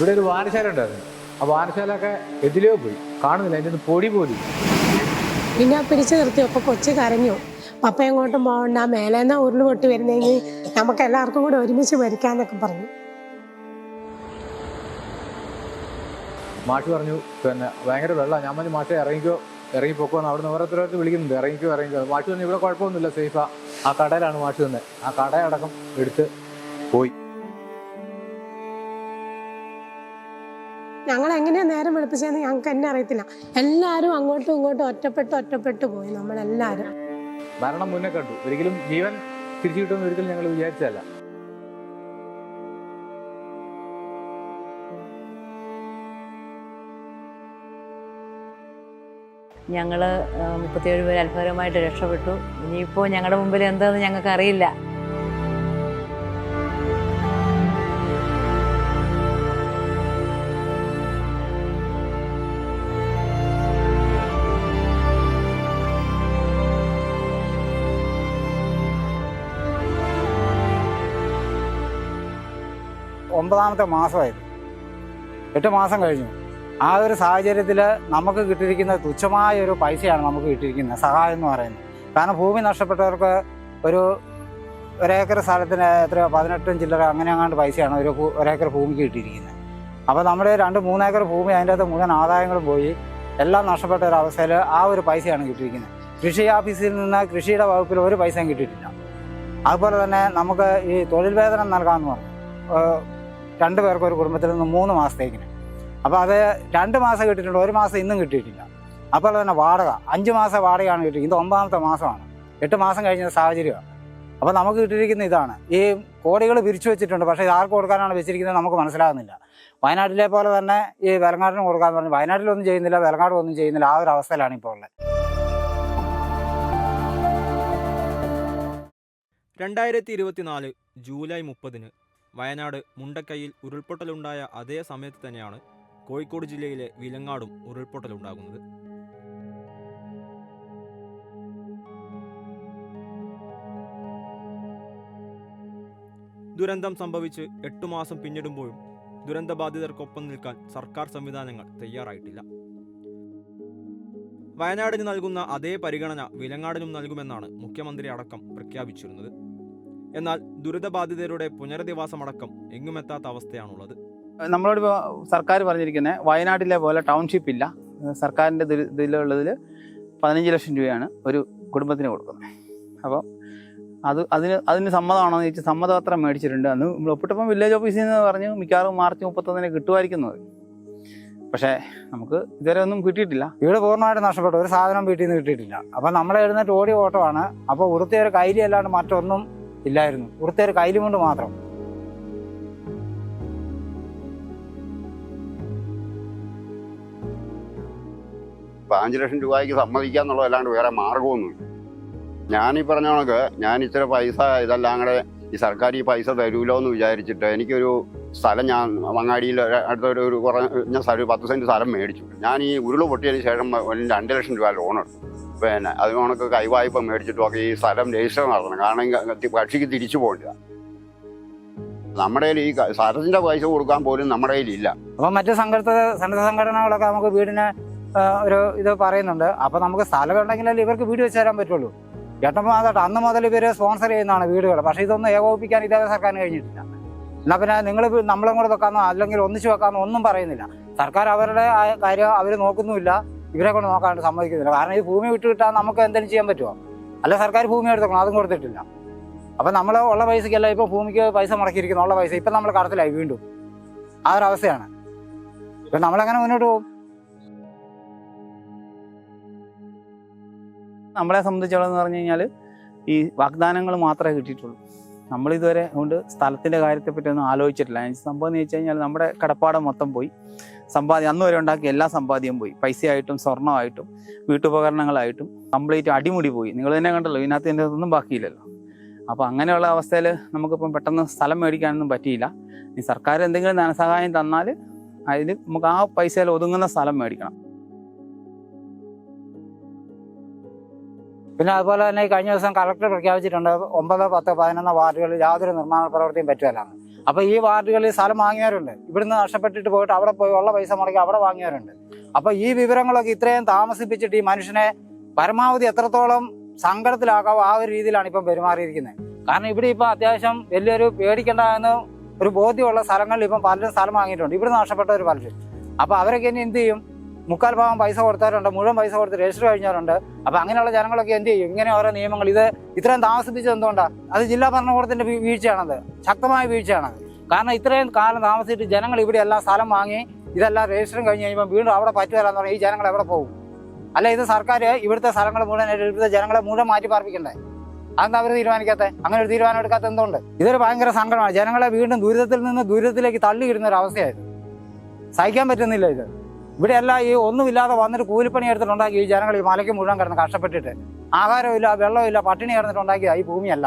ഇവിടെ ഒരു വാനശാല ഉണ്ടായിരുന്നു. ആ വാനശാലൊക്കെ എതിലോ പോയി. കാണുന്നില്ല അതിന്റെ ഒന്ന് പൊടി പോലും. പിന്നെ പിടിച്ചു നിർത്തിയപ്പോൾ കൊച്ചു കരഞ്ഞു. പപ്പ എങ്ങോട്ടും പോകണ്ട മേലേന്ന ഉരുൾ പൊട്ടി വരുന്നെങ്കിൽ നമുക്ക് എല്ലാവർക്കും കൂടെ ഒരുമിച്ച് മരിക്കാന്നൊക്കെ പറഞ്ഞു. മാഷ് പറഞ്ഞു പിന്നെ ഭയങ്കര വെള്ളം ഞാൻ പറഞ്ഞു മാഷെ ഇറങ്ങിക്കോ ഇറങ്ങി പോക്കോന്ന് അവിടെ നിന്ന് ഓരോരുത്തരോട്ട് വിളിക്കുന്നുണ്ട്. ഇറങ്ങിക്കോ ഇറങ്ങിക്കോ. മാഷ് പറഞ്ഞു ഇവിടെ കുഴപ്പമൊന്നുമില്ല സേഫാ. ആ കടയിലാണ് മാഷ് തന്നെ ആ കടയടക്കം എടുത്ത് പോയി. എങ്ങനെയാ നേരം വെളുപ്പിച്ചതെന്ന് ഞങ്ങൾക്ക് എന്നെ അറിയത്തില്ല. എല്ലാവരും അങ്ങോട്ടും ഇങ്ങോട്ടും ഒറ്റപ്പെട്ട് ഒറ്റപ്പെട്ട് പോയി നമ്മളെല്ലാരും. മരണം മുന്നേ കണ്ടു. ഒരിക്കലും ജീവൻ തിരിച്ചു കിട്ടുമെന്ന് ഒരിക്കലും ഞങ്ങൾ വിചാരിച്ചതല്ല. ഞങ്ങൾ മുപ്പത്തിയേഴ് പേര് അത്ഭുതകരമായിട്ട് രക്ഷപ്പെട്ടു. ഇനിയിപ്പോൾ ഞങ്ങളുടെ മുമ്പിൽ എന്താണെന്ന് ഞങ്ങൾക്ക് അറിയില്ല ഒമ്പതാമത്തെ മാസമായിരുന്നു. എട്ട് മാസം കഴിഞ്ഞു. ആ ഒരു സാഹചര്യത്തിൽ നമുക്ക് കിട്ടിയിരിക്കുന്ന തുച്ഛമായ ഒരു പൈസയാണ് നമുക്ക് കിട്ടിയിരിക്കുന്നത് സഹായം എന്ന് പറയുന്നത്. കാരണം ഭൂമി നഷ്ടപ്പെട്ടവർക്ക് ഒരു ഒരേക്കർ സ്ഥലത്തിന് എത്ര പതിനെട്ടും ചില്ലറ അങ്ങനെ അങ്ങാണ്ട് പൈസയാണ് ഒരു ഒരേക്കർ ഭൂമിക്ക് കിട്ടിയിരിക്കുന്നത്. അപ്പോൾ നമ്മുടെ രണ്ട് മൂന്നേക്കർ ഭൂമി അതിന്റെ അകത്ത് മുഴുവൻ ആദായങ്ങളും പോയി എല്ലാം നഷ്ടപ്പെട്ട ഒരു അവസ്ഥയിൽ ആ ഒരു പൈസയാണ് കിട്ടിയിരിക്കുന്നത്. കൃഷി ഓഫീസിൽ നിന്ന് കൃഷിയുടെ വകുപ്പിൽ ഒരു പൈസയും കിട്ടിയിട്ടില്ല. അതുപോലെ തന്നെ നമുക്ക് ഈ തൊഴിൽ വേതനം നൽകാമെന്ന് പറഞ്ഞു. രണ്ട് പേർക്ക് ഒരു കുടുംബത്തിൽ നിന്ന് മൂന്ന് മാസത്തേക്കിന്. അപ്പോൾ അത് രണ്ട് മാസം കിട്ടിയിട്ടുണ്ട് ഒരു മാസം ഇന്നും കിട്ടിയിട്ടില്ല. അപ്പോൾ തന്നെ വാടക. അഞ്ച് മാസം വാടകയാണ് കിട്ടി ഇത് ഒമ്പതാമത്തെ മാസമാണ്. എട്ട് മാസം കഴിഞ്ഞ സാഹചര്യമാണ്. അപ്പോൾ നമുക്ക് കിട്ടിയിരിക്കുന്ന ഇതാണ്. ഈ കോടികൾ പിരിച്ചു വെച്ചിട്ടുണ്ട്. പക്ഷേ ഇത് ആർക്ക് കൊടുക്കാനാണ് വെച്ചിരിക്കുന്നത് നമുക്ക് മനസ്സിലാകുന്നില്ല. വയനാട്ടിലെ പോലെ തന്നെ ഈ വെലങ്ങാട്ടിന് കൊടുക്കാന്ന് പറഞ്ഞു. വയനാട്ടിലൊന്നും ചെയ്യുന്നില്ല വെലങ്ങാട് ഒന്നും ചെയ്യുന്നില്ല. ആ ഒരു അവസ്ഥയിലാണ് ഇപ്പോൾ ഉള്ളത്. രണ്ടായിരത്തി ഇരുപത്തിനാല് ജൂലൈ മുപ്പതിന് വയനാട് മുണ്ടക്കൈയിൽ ഉരുൾപൊട്ടലുണ്ടായ അതേ സമയത്ത് തന്നെയാണ് കോഴിക്കോട് ജില്ലയിലെ വിലങ്ങാടും ഉരുൾപൊട്ടലുണ്ടാകുന്നത് ദുരന്തം സംഭവിച്ച് എട്ടു മാസം പിന്നിടുമ്പോഴും ദുരന്തബാധിതർക്കൊപ്പം നിൽക്കാൻ സർക്കാർ സംവിധാനങ്ങൾ തയ്യാറായിട്ടില്ല. വയനാടിന് നൽകുന്ന അതേ പരിഗണന വിലങ്ങാടിനും നൽകുമെന്നാണ് മുഖ്യമന്ത്രി അടക്കം പ്രഖ്യാപിച്ചിരുന്നത്. എന്നാൽ ദുരിതബാധിതരുടെ പുനരധിവാസമടക്കം എങ്ങുമെത്താത്ത അവസ്ഥയാണുള്ളത്. നമ്മളോട് സർക്കാർ പറഞ്ഞിരിക്കുന്നത് വയനാട്ടിലെ പോലെ ടൗൺഷിപ്പ് ഇല്ല. സർക്കാരിന്റെ ഇതിലുള്ളതിൽ പതിനഞ്ച് ലക്ഷം രൂപയാണ് ഒരു കുടുംബത്തിന് കൊടുക്കുന്നത്. അപ്പോൾ അത് അതിന് അതിന് സമ്മതമാണോ എന്ന് ചോദിച്ചാൽ സമ്മതപത്രം മേടിച്ചിട്ടുണ്ട്. അന്ന് നമ്മൾ ഒപ്പിട്ടപ്പം വില്ലേജ് ഓഫീസിൽ നിന്ന് പറഞ്ഞു മിക്കവാറും മാർച്ച് മുപ്പത്തൊന്നിന് കിട്ടുമായിരിക്കുന്നത് പക്ഷേ നമുക്ക് ഇതുവരെ ഒന്നും കിട്ടിയിട്ടില്ല. ഇവിടെ പൂർണമായിട്ട് നഷ്ടപ്പെട്ടു. ഒരു സാധനം വീട്ടിൽ നിന്ന് കിട്ടിയിട്ടില്ല. അപ്പം നമ്മൾ എഴുന്നേറ്റ് ഓട്ടോ ഓട്ടമാണ്. അപ്പോൾ ഉറുത്തിയൊരു കൈരി അല്ലാണ്ട് മറ്റൊന്നും ഇല്ലായിരുന്നു. ഉടുത്തിയ ഒരു കൈലി കൊണ്ട് മാത്രം. പതിനഞ്ച് ലക്ഷം രൂപയ്ക്ക് സമ്മതിക്കുക എന്നുള്ളതല്ലാണ്ട് വേറെ മാർഗമൊന്നുമില്ല. ഞാൻ ഈ പറഞ്ഞ കണക്ക് ഞാൻ ഇത്ര പൈസ ഇതെല്ലാം കൂടെ ഈ സർക്കാർ ഈ പൈസ തരൂലോ എന്ന് വിചാരിച്ചിട്ട് എനിക്കൊരു സ്ഥലം ഞാൻ മങ്ങാടിയിൽ അടുത്തൊരു ഒരു കുറഞ്ഞ സ്ഥലം ഒരു പത്ത് സെന്റ് സ്ഥലം മേടിച്ചു. ഞാൻ ഈ ഉരുൾ പൊട്ടിയതിന് ശേഷം രണ്ട് ലക്ഷം രൂപ ലോൺ എടുത്തു. പിന്നെ അത് കണക്ക് കൈവായ്പ മേടിച്ചിട്ടും ഒക്കെ ഈ സ്ഥലം രജിസ്റ്റർ നടത്തണം. കാരണം കക്ഷിക്ക് തിരിച്ചു പോകില്ല നമ്മുടെ കയ്യിൽ ഈ സ്ഥലത്തിന്റെ പൈസ കൊടുക്കാൻ പോലും നമ്മുടെ കയ്യിലില്ല അപ്പം മറ്റ് സംഘടന സന്നദ്ധ സംഘടനകളൊക്കെ നമുക്ക് വീടിന് ഒരു ഇത് പറയുന്നുണ്ട്. അപ്പം നമുക്ക് സ്ഥലം ഉണ്ടെങ്കിലല്ലേ ഇവർക്ക് വീട് വെച്ച് തരാൻ പറ്റുള്ളൂ. ചേട്ടപ്പോൾ അതാട്ടെ അന്ന് മുതൽ ഇവർ സ്പോൺസർ ചെയ്യുന്നതാണ് വീടുകൾ. പക്ഷേ ഇതൊന്നും ഏകോപിപ്പിക്കാൻ ഇതേ സർക്കാരിന് കഴിഞ്ഞിട്ടില്ല. എന്നാൽ പിന്നെ നിങ്ങൾ നമ്മളും കൂടെ വെക്കാമെന്നോ അല്ലെങ്കിൽ ഒന്നിച്ച് വെക്കാമെന്നോ ഒന്നും പറയുന്നില്ല. സർക്കാർ അവരുടെ കാര്യം അവർ നോക്കുന്നുമില്ല. ഇവരെ കൊണ്ട് നോക്കാണ്ട് സമ്മതിക്കുന്നില്ല. കാരണം ഈ ഭൂമി വിട്ട് കിട്ടാൻ നമുക്ക് എന്തെങ്കിലും ചെയ്യാൻ പറ്റുമോ? അല്ല സർക്കാർ ഭൂമി എടുത്തോളൂ അതും കൊടുത്തിട്ടില്ല. അപ്പം നമ്മൾ ഉള്ള പൈസയ്ക്കല്ല ഇപ്പോൾ ഭൂമിക്ക് പൈസ മുടക്കിയിരിക്കുന്നു ഉള്ള പൈസ ഇപ്പം നമ്മൾ കടത്തിലായി വീണ്ടും. ആ ഒരു അവസ്ഥയാണ്. ഇപ്പം നമ്മളെങ്ങനെ മുന്നോട്ട് പോകും? നമ്മളെ സംബന്ധിച്ചോളം എന്ന് പറഞ്ഞു കഴിഞ്ഞാൽ ഈ വാഗ്ദാനങ്ങൾ മാത്രമേ കിട്ടിയിട്ടുള്ളൂ. നമ്മളിതുവരെ അതുകൊണ്ട് സ്ഥലത്തിന്റെ കാര്യത്തെപ്പറ്റിയൊന്നും ആലോചിച്ചിട്ടില്ല. സംഭവം എന്ന് വെച്ച് കഴിഞ്ഞാൽ നമ്മുടെ കടപ്പാടം മൊത്തം പോയി. സമ്പാദ്യം അന്ന് വരെ ഉണ്ടാക്കിയ എല്ലാ സമ്പാദ്യവും പോയി. പൈസയായിട്ടും സ്വർണമായിട്ടും വീട്ടുപകരണങ്ങളായിട്ടും കംപ്ലീറ്റ് അടിമുടി പോയി. നിങ്ങൾ തന്നെ കണ്ടല്ലോ ഇതിനകത്ത് എന്റെ ഒന്നും ബാക്കിയില്ലല്ലോ. അപ്പോൾ അങ്ങനെയുള്ള അവസ്ഥയിൽ നമുക്കിപ്പം പെട്ടെന്ന് സ്ഥലം മേടിക്കാനൊന്നും പറ്റിയില്ല. ഈ സർക്കാർ എന്തെങ്കിലും ധനസഹായം തന്നാൽ അതിൽ നമുക്ക് ആ പൈസയിൽ ഒതുങ്ങുന്ന സ്ഥലം മേടിക്കണം. പിന്നെ അതുപോലെ തന്നെ കഴിഞ്ഞ ദിവസം കളക്ടർ പ്രഖ്യാപിച്ചിട്ടുണ്ട് ഒമ്പത് പത്ത് പതിനൊന്ന് വാർഡുകളിൽ യാതൊരു നിർമ്മാണ പ്രവൃത്തിയും പറ്റുമല്ലാന്ന് അപ്പോൾ ഈ വാർഡുകളിൽ സ്ഥലം വാങ്ങിയവരുണ്ട്. ഇവിടുന്ന് നഷ്ടപ്പെട്ടിട്ട് പോയിട്ട് അവിടെ പോയി ഉള്ള പൈസ മുടക്കി അവിടെ വാങ്ങിയവരുണ്ട്. അപ്പോൾ ഈ വിവരങ്ങളൊക്കെ ഇത്രയും താമസിപ്പിച്ചിട്ട് ഈ മനുഷ്യനെ പരമാവധി എത്രത്തോളം സങ്കടത്തിലാക്കാവോ ആ ഒരു രീതിയിലാണ് ഇപ്പം പെരുമാറിയിരിക്കുന്നത്. കാരണം ഇവിടെ ഇപ്പം അത്യാവശ്യം വലിയൊരു പേടിക്കേണ്ട എന്ന് ഒരു ബോധ്യമുള്ള സ്ഥലങ്ങളിൽ ഇപ്പം പലരും സ്ഥലം വാങ്ങിയിട്ടുണ്ട്. ഇവിടെ നഷ്ടപ്പെട്ടവർ പലരും. അപ്പോൾ അവരൊക്കെ ഇനി എന്ത് ചെയ്യും? മുക്കാൽ ഭാഗം പൈസ കൊടുത്തവരുണ്ട് മുഴുവൻ പൈസ കൊടുത്ത് രജിസ്റ്റർ കഴിഞ്ഞവരുണ്ട്. അപ്പോൾ അങ്ങനെയുള്ള ജനങ്ങളൊക്കെ എന്ത് ചെയ്യും? ഇങ്ങനെ ഓരോ നിയമങ്ങൾ. ഇത് ഇത്രയും താമസിപ്പിച്ചത് എന്തുകൊണ്ടാണ് അത് ജില്ലാ ഭരണകൂടത്തിന്റെ വീഴ്ചയാണത്. ശക്തമായ വീഴ്ചയാണ് കാരണം ഇത്രയും കാലം താമസിച്ചിട്ട് ജനങ്ങൾ ഇവിടെ എല്ലാം സ്ഥലം വാങ്ങി ഇതെല്ലാം രജിസ്റ്ററും കഴിഞ്ഞ് കഴിയുമ്പോൾ വീണ്ടും അവിടെ പറ്റുവരാന്ന് പറഞ്ഞാൽ ഈ ജനങ്ങൾ എവിടെ പോകും? അല്ല ഇത് സർക്കാർ ഇവിടുത്തെ സ്ഥലങ്ങൾ മുഴുവൻ ഇവിടുത്തെ ജനങ്ങളെ മുഴുവൻ മാറ്റി പാർപ്പിക്കണ്ടേ? അതെന്താ അവർ തീരുമാനിക്കാത്ത? അങ്ങനെ ഒരു തീരുമാനം എടുക്കാത്ത എന്തുകൊണ്ട്? ഇതൊരു ഭയങ്കര സങ്കടമാണ്. ജനങ്ങളെ വീണ്ടും ദുരിതത്തിൽ നിന്ന് ദുരിതത്തിലേക്ക് തള്ളിയിടുന്ന ഒരു അവസ്ഥയായിരുന്നു സഹിക്കാൻ പറ്റുന്നില്ല ഇത്. ഇവിടെ അല്ല ഈ ഒന്നുമില്ലാതെ വന്നിട്ട് കൂലിപ്പണി എടുത്തിട്ടുണ്ടാക്കി ഈ ജനങ്ങൾ ഈ മലയ്ക്ക് മുഴുവൻ കിടന്ന് കഷ്ടപ്പെട്ടിട്ട്. ആഹാരമില്ല വെള്ളമില്ല പട്ടിണി കിടന്നിട്ടുണ്ടാക്കിയ ഈ ഭൂമിയല്ല.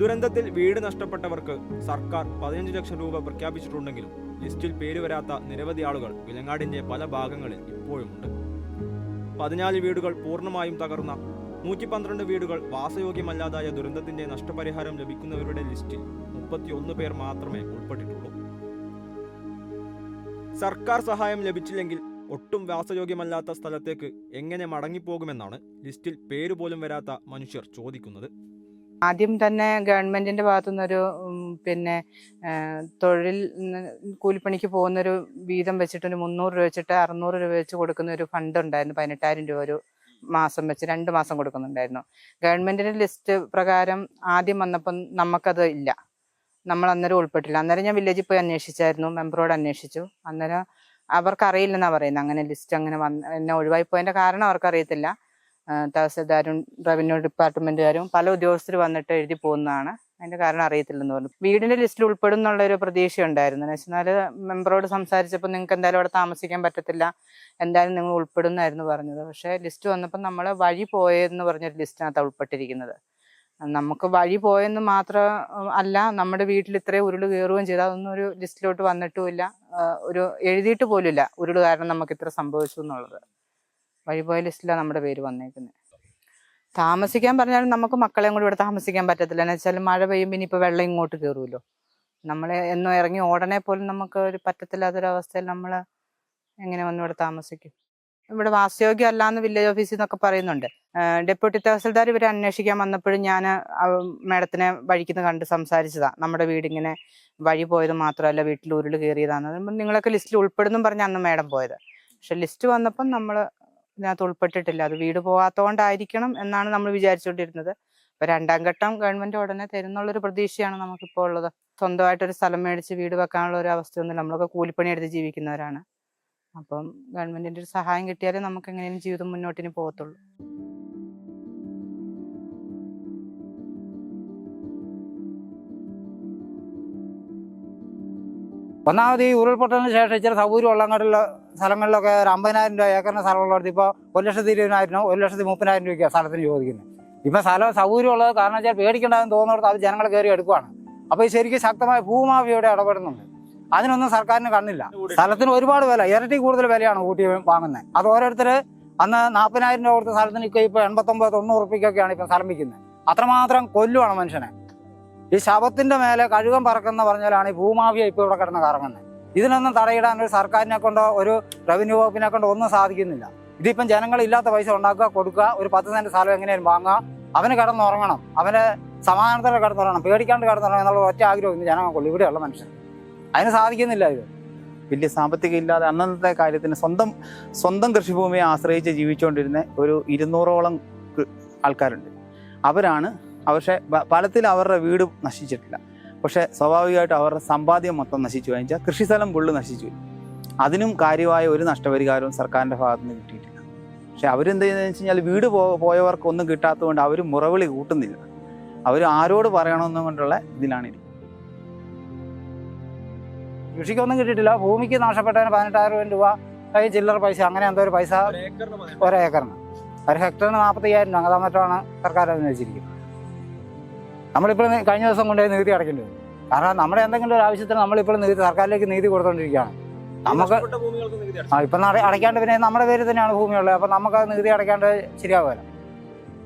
ദുരന്തത്തിൽ വീട് നഷ്ടപ്പെട്ടവർക്ക് സർക്കാർ പതിനഞ്ച് ലക്ഷം രൂപ പ്രഖ്യാപിച്ചിട്ടുണ്ടെങ്കിലും ലിസ്റ്റിൽ പേര് വരാത്ത നിരവധി ആളുകൾ വിലങ്ങാടിന്റെ പല ഭാഗങ്ങളിൽ ഇപ്പോഴുമുണ്ട് പതിനാല് വീടുകൾ പൂർണമായും തകർന്ന നൂറ്റി പന്ത്രണ്ട് വീടുകൾ വാസയോഗ്യമല്ലാതായ ദുരന്തത്തിന്റെ നഷ്ടപരിഹാരം ലഭിക്കുന്നവരുടെ ലിസ്റ്റിൽ മുപ്പത്തിയൊന്ന് പേർ മാത്രമേ ഉൾപ്പെട്ടിട്ടുള്ളൂ. സർക്കാർ സഹായം ലഭിച്ചില്ലെങ്കിൽ ഒട്ടും വാസയോഗ്യമല്ലാത്ത സ്ഥലത്തേക്ക് എങ്ങനെ മടങ്ങിപ്പോകുമെന്നാണ് ലിസ്റ്റിൽ പേര് പോലും വരാത്ത മനുഷ്യർ ചോദിക്കുന്നത്. ആദ്യം തന്നെ ഗവൺമെന്റിന്റെ ഭാഗത്തുനിന്നൊരു പിന്നെ തൊഴിൽ കൂലിപ്പണിക്ക് പോകുന്നൊരു വീതം വെച്ചിട്ട് ഒരു മുന്നൂറ് രൂപ വെച്ചിട്ട് അറുന്നൂറ് രൂപ വെച്ച് കൊടുക്കുന്ന ഒരു ഫണ്ട് ഉണ്ടായിരുന്നു. പതിനെട്ടായിരം രൂപ ഒരു മാസം വെച്ച് രണ്ട് മാസം കൊടുക്കുന്നുണ്ടായിരുന്നു. ഗവൺമെന്റിന്റെ ലിസ്റ്റ് പ്രകാരം ആദ്യം വന്നപ്പം നമുക്കത് ഇല്ല. നമ്മൾ അന്നേരം ഉൾപ്പെട്ടില്ല. അന്നേരം ഞാൻ വില്ലേജിൽ പോയി അന്വേഷിച്ചായിരുന്നു. മെമ്പറോട് അന്വേഷിച്ചു. അന്നേരം അവർക്ക് അറിയില്ലെന്നാ പറയുന്നത് അങ്ങനെ ലിസ്റ്റ് അങ്ങനെ വന്ന് എന്നെ ഒഴിവായി പോയതിന്റെ കാരണം അവർക്ക് അറിയത്തില്ല തഹസീൽദാരും റവന്യൂ ഡിപ്പാർട്ട്മെന്റുകാരും പല ഉദ്യോഗസ്ഥർ വന്നിട്ട് എഴുതി പോകുന്നതാണ്. അതിന്റെ കാരണം അറിയത്തില്ലെന്ന് പറഞ്ഞു. വീടിന്റെ ലിസ്റ്റിൽ ഉൾപ്പെടും എന്നുള്ള ഒരു പ്രതീക്ഷ ഉണ്ടായിരുന്നു. എന്ന് വെച്ചാൽ മെമ്പറോട് സംസാരിച്ചപ്പോൾ നിങ്ങൾക്ക് എന്തായാലും അവിടെ താമസിക്കാൻ പറ്റത്തില്ല. എന്തായാലും നിങ്ങൾ ഉൾപ്പെടുന്നായിരുന്നു പറഞ്ഞത്. പക്ഷേ ലിസ്റ്റ് വന്നപ്പോൾ നമ്മൾ വഴി പോയെന്ന് പറഞ്ഞൊരു ലിസ്റ്റിനകത്ത് ഉൾപ്പെട്ടിരിക്കുന്നത്. നമുക്ക് വഴി പോയെന്ന് മാത്രം അല്ല നമ്മുടെ വീട്ടിൽ ഇത്രയും ഉരുൾ കയറുകയും ചെയ്തു. അതൊന്നും ഒരു ലിസ്റ്റിലോട്ട് വന്നിട്ടുമില്ല. ഒരു എഴുതിയിട്ട് പോലുമില്ല ഉരുൾ കാരണം നമുക്ക് ഇത്ര സംഭവിച്ചു എന്നുള്ളത്. വഴിപോയ ലിസ്റ്റിലാണ് നമ്മുടെ പേര് വന്നേക്കുന്നത് താമസിക്കാൻ പറഞ്ഞാലും നമുക്ക് മക്കളെയും കൂടി ഇവിടെ താമസിക്കാൻ പറ്റത്തില്ല. എന്ന് വെച്ചാൽ മഴ പെയ്യും പിന്നെ ഇപ്പോൾ വെള്ളം ഇങ്ങോട്ട് കയറുമല്ലോ. നമ്മൾ എന്നും ഇറങ്ങി ഓടനെ പോലും നമുക്ക് ഒരു പറ്റത്തില്ലാത്തൊരവസ്ഥയിൽ നമ്മൾ എങ്ങനെ വന്നിവിടെ താമസിക്കും? ഇവിടെ വാസയോഗ്യം അല്ലാന്ന് വില്ലേജ് ഓഫീസിൽ നിന്നൊക്കെ പറയുന്നുണ്ട് ഡെപ്യൂട്ടി തഹസിൽദാർ ഇവരെ അന്വേഷിക്കാൻ വന്നപ്പോഴും ഞാൻ മേഡത്തിനെ വഴിക്കുന്ന കണ്ട് സംസാരിച്ചതാ. നമ്മുടെ വീടിങ്ങനെ വഴി പോയത് മാത്രമല്ല വീട്ടിൽ ഉരുൾ കയറിയതാണ് നിങ്ങളൊക്കെ ലിസ്റ്റിൽ ഉൾപ്പെടുന്നു പറഞ്ഞ അന്ന് മേഡം പോയത്. പക്ഷെ ലിസ്റ്റ് വന്നപ്പം നമ്മൾ ഇതിനകത്ത് ഉൾപ്പെട്ടിട്ടില്ല. അത് വീട് പോകാത്തതുകൊണ്ടായിരിക്കണം എന്നാണ് നമ്മൾ വിചാരിച്ചുകൊണ്ടിരുന്നത് അപ്പൊ രണ്ടാം ഘട്ടം ഗവൺമെന്റ് ഉടനെ തരുന്നുള്ളൊരു പ്രതീക്ഷയാണ് നമുക്കിപ്പോൾ ഉള്ളത്. സ്വന്തമായിട്ടൊരു സ്ഥലം മേടിച്ച് വീട് വെക്കാനുള്ള ഒരു അവസ്ഥയൊന്നും നമ്മളൊക്കെ കൂലിപ്പണി എടുത്ത് ജീവിക്കുന്നവരാണ്. അപ്പം ഗവൺമെന്റിന്റെ ഒരു സഹായം കിട്ടിയാലേ നമുക്ക് എങ്ങനെയും ജീവിതം മുന്നോട്ടിന് പോകത്തുള്ളൂ. ഒന്നാമത് ഈ ഉരുൾപൊട്ടലിന് ശേഷം ഇച്ചിരി സൗകര്യം ഉള്ളങ്ങോട്ടുള്ള സ്ഥലങ്ങളിലൊക്കെ ഒരു അമ്പതിനായിരം രൂപ ഏക്കറിന് സ്ഥലമുള്ളവർക്ക് ഇപ്പോൾ ഒരു ലക്ഷത്തി ഇരുപതിനായിരം ഒരു ലക്ഷത്തി മുപ്പതിനായിരം രൂപയ്ക്കാണ് സ്ഥലത്തിന് ചോദിക്കുന്നത്. ഇപ്പം സ്ഥലം സൗകര്യം ഉള്ളത് കാരണം വെച്ചാൽ പേടിക്കേണ്ടതെന്ന് തോന്നുന്നിടത്ത് അത് ജനങ്ങൾ കയറി എടുക്കുവാണ്. അപ്പോൾ ശരിക്കും ശക്തമായ ഭൂമാഫിയോടെ ഇടപെടുന്നുണ്ട്. അതിനൊന്നും സർക്കാരിന് കണ്ണില്ല. സ്ഥലത്തിന് ഒരുപാട് വില ഇരട്ടി കൂടുതൽ വിലയാണ് കൂട്ടി വാങ്ങുന്നത് അത് ഓരോരുത്തർ അന്ന് നാൽപ്പതിനായിരം രൂപ കൊടുത്ത സ്ഥലത്തിന് ഇപ്പോൾ ഇപ്പോൾ എൺപത്തൊമ്പത് തൊണ്ണൂറ് ഉറുപ്പിക്കൊക്കെയാണ് ഇപ്പം സ്ഥലം വിൽക്കുന്നത് അത്രമാത്രം കൊല്ലുവാണ് മനുഷ്യനെ. ഈ ശവത്തിന്റെ മേലെ കഴുകം പറക്കുന്ന പറഞ്ഞാലാണ് ഈ ഭൂമാഫിയ ഇപ്പോൾ ഇവിടെ കിടന്ന് കറങ്ങുന്നത് ഇതിനൊന്നും തടയിടാൻ ഒരു സർക്കാരിനെ കൊണ്ടോ ഒരു റവന്യൂ വകുപ്പിനെ കൊണ്ടോ ഒന്നും സാധിക്കുന്നില്ല. ഇതിപ്പം ജനങ്ങൾ ഇല്ലാത്ത പൈസ ഉണ്ടാക്കുക കൊടുക്കുക ഒരു പത്ത് സെന്റ് സ്ഥലം എങ്ങനെയും വാങ്ങുക. അവന് കിടന്നുറങ്ങണം. അവന് സമാധാനത്തോടെ കിടന്നുറങ്ങണം. പേടിക്കാണ്ട് കിടന്നുറങ്ങണം എന്നുള്ള ഒറ്റ ആഗ്രഹം ഇന്ന് ജനങ്ങൾക്കുള്ളൂ. ഇവിടെയുള്ള മനുഷ്യൻ. അതിന് സാധിക്കുന്നില്ല ഇത്. വലിയ സാമ്പത്തികം ഇല്ലാതെ അന്നത്തെ കാര്യത്തിന് സ്വന്തം സ്വന്തം കൃഷിഭൂമിയെ ആശ്രയിച്ച് ജീവിച്ചുകൊണ്ടിരുന്ന ഒരു ഇരുന്നൂറോളം ആൾക്കാരുണ്ട്. അവരാണ് പക്ഷേ പലത്തിൽ അവരുടെ വീട് നശിച്ചിട്ടില്ല. പക്ഷേ സ്വാഭാവികമായിട്ട് അവരുടെ സമ്പാദ്യം മൊത്തം നശിച്ചു. കഴിഞ്ഞാൽ കൃഷിസ്ഥലം ഫുള്ള് നശിച്ചു. അതിനും കാര്യമായ ഒരു നഷ്ടപരിഹാരവും സർക്കാരിന്റെ ഭാഗത്തു നിന്ന് കിട്ടിയിട്ടില്ല. പക്ഷെ അവരെന്ത് ചെയ്യുന്നതെന്ന് വെച്ച് കഴിഞ്ഞാൽ വീട് പോ പോയവർക്കൊന്നും കിട്ടാത്തതുകൊണ്ട് അവർ മുറവിളി കൂട്ടുന്നില്ല. അവർ ആരോട് പറയണമെന്നും കൊണ്ടുള്ള ഇതിലാണ് ഇരിക്കുന്നത്. കൃഷിക്കൊന്നും കിട്ടിയിട്ടില്ല. ഭൂമിക്ക് നാശപ്പെട്ടതിന് പതിനെട്ടായിരം രൂപ കൈ ചില്ലറ പൈസ അങ്ങനെ എന്തോ ഒരു പൈസ ഒരേക്കറിന് ഒരു ഹെക്ടറിന് നാൽപ്പത്തയ്യായിരം രൂപ അങ്ങനെ മറ്റാണ് സർക്കാർ അനുവദിച്ചിരിക്കുന്നത് നമ്മളിപ്പോൾ കഴിഞ്ഞ ദിവസം കൊണ്ടുപോയി നികുതി അടയ്ക്കേണ്ടി വരും കാരണം നമ്മുടെ എന്തെങ്കിലും ഒരു ആവശ്യത്തിന് നമ്മളിപ്പോൾ നികുതി സർക്കാരിലേക്ക് നികുതി കൊടുത്തോണ്ടിരിക്കുകയാണ്. നമുക്ക് ആ ഇപ്പം അടയ്ക്കാണ്ട് പിന്നെ നമ്മുടെ പേര് തന്നെയാണ് ഭൂമിയുള്ളത്. അപ്പം നമുക്ക് അത് നികുതി അടയ്ക്കാണ്ട് ശരിയാവുമല്ലോ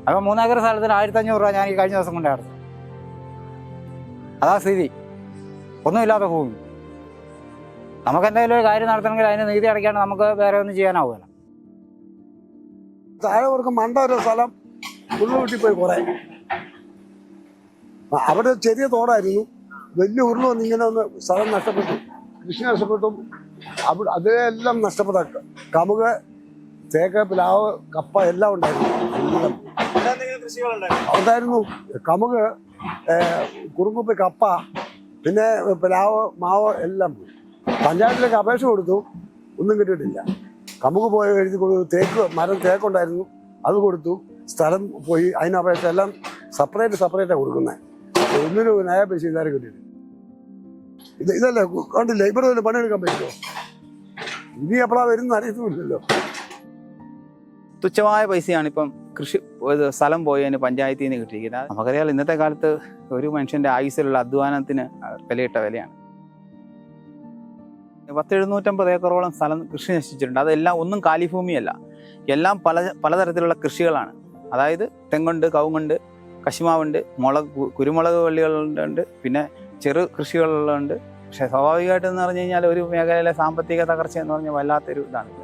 അപ്പം മൂന്നേക്കർ സ്ഥലത്തിന് ആയിരത്തി അഞ്ഞൂറ് രൂപ ഞാൻ ഈ കഴിഞ്ഞ ദിവസം കൊണ്ടേ അടച്ചു. അതാ സ്ഥിതി. ഒന്നുമില്ലാത്ത ഭൂമി. നമുക്ക് എന്തെങ്കിലും ഒരു കാര്യം നടത്തണമെങ്കിൽ അതിന് നികുതി അടയ്ക്കാണ്ട് നമുക്ക് വേറെ ഒന്നും ചെയ്യാനാവില്ല താഴെ ഒരു അവിടെ ചെറിയ തോടായിരുന്നു. വലിയ ഉരുൾ വന്ന് ഇങ്ങനെ ഒന്ന് സ്ഥലം നഷ്ടപ്പെട്ടു. കൃഷി നഷ്ടപ്പെട്ടു. അവിടെ അതെല്ലാം നഷ്ടപ്പെട്ട കമുക് തേക്ക് പ്ലാവ് കപ്പ എല്ലാം ഉണ്ടായിരുന്നു. ഉണ്ടായിരുന്നു. കമുക് കുറുമ്പ് കപ്പ പിന്നെ പ്ലാവ് മാവ് എല്ലാം പോയി. പഞ്ചായത്തിലേക്ക് അപേക്ഷ കൊടുത്തു. ഒന്നും കിട്ടിയിട്ടില്ല. കമുക്ക് പോയി എഴുതി കൊടുത്തു തേക്ക് മരം തേക്കുണ്ടായിരുന്നു. അത് കൊടുത്തു. സ്ഥലം പോയി. അതിന് അപേക്ഷ എല്ലാം സെപ്പറേറ്റ് സെപ്പറേറ്റാണ് കൊടുക്കുന്നത് ഒന്നിനും നയ പൈസ കിട്ടിയിട്ടില്ല. കിട്ടിയില്ല ഇത് ഇതല്ലേ? കണ്ടില്ല? ഇവിടെ വല്ല പണിയെടുക്കാൻ പറ്റുമോ? ഇനി എപ്പോഴാ വരുന്ന അറിയത്തുമില്ലല്ലോ. തുച്ഛമായ പൈസയാണ് ഇപ്പം കൃഷി സ്ഥലം പോയതിന് പഞ്ചായത്തിൽ നിന്ന് കിട്ടിയിരിക്കുന്നത്. നമുക്കറിയാം ഇന്നത്തെ കാലത്ത് ഒരു മനുഷ്യന്റെ ആയുസിലുള്ള അധ്വാനത്തിന് വിലയിട്ട വിലയാണ്. പത്ത് എഴുന്നൂറ്റമ്പത് ഏക്കറോളം സ്ഥലം കൃഷി നശിച്ചിട്ടുണ്ട്. അതെല്ലാം ഒന്നും കാലിഭൂമിയല്ല. എല്ലാം പല പലതരത്തിലുള്ള കൃഷികളാണ്. അതായത് തെങ്ങുണ്ട് കവുങ്ങുണ്ട് കശുമാവുണ്ട് മുളക് കുരുമുളക് വള്ളികളുണ്ട് പിന്നെ ചെറു കൃഷികളുണ്ട്. പക്ഷേ സ്വാഭാവികമായിട്ടെന്ന് പറഞ്ഞു കഴിഞ്ഞാൽ ഒരു മേഖലയിലെ സാമ്പത്തിക തകർച്ച എന്ന് പറഞ്ഞാൽ വല്ലാത്തൊരു ഇതാണ്.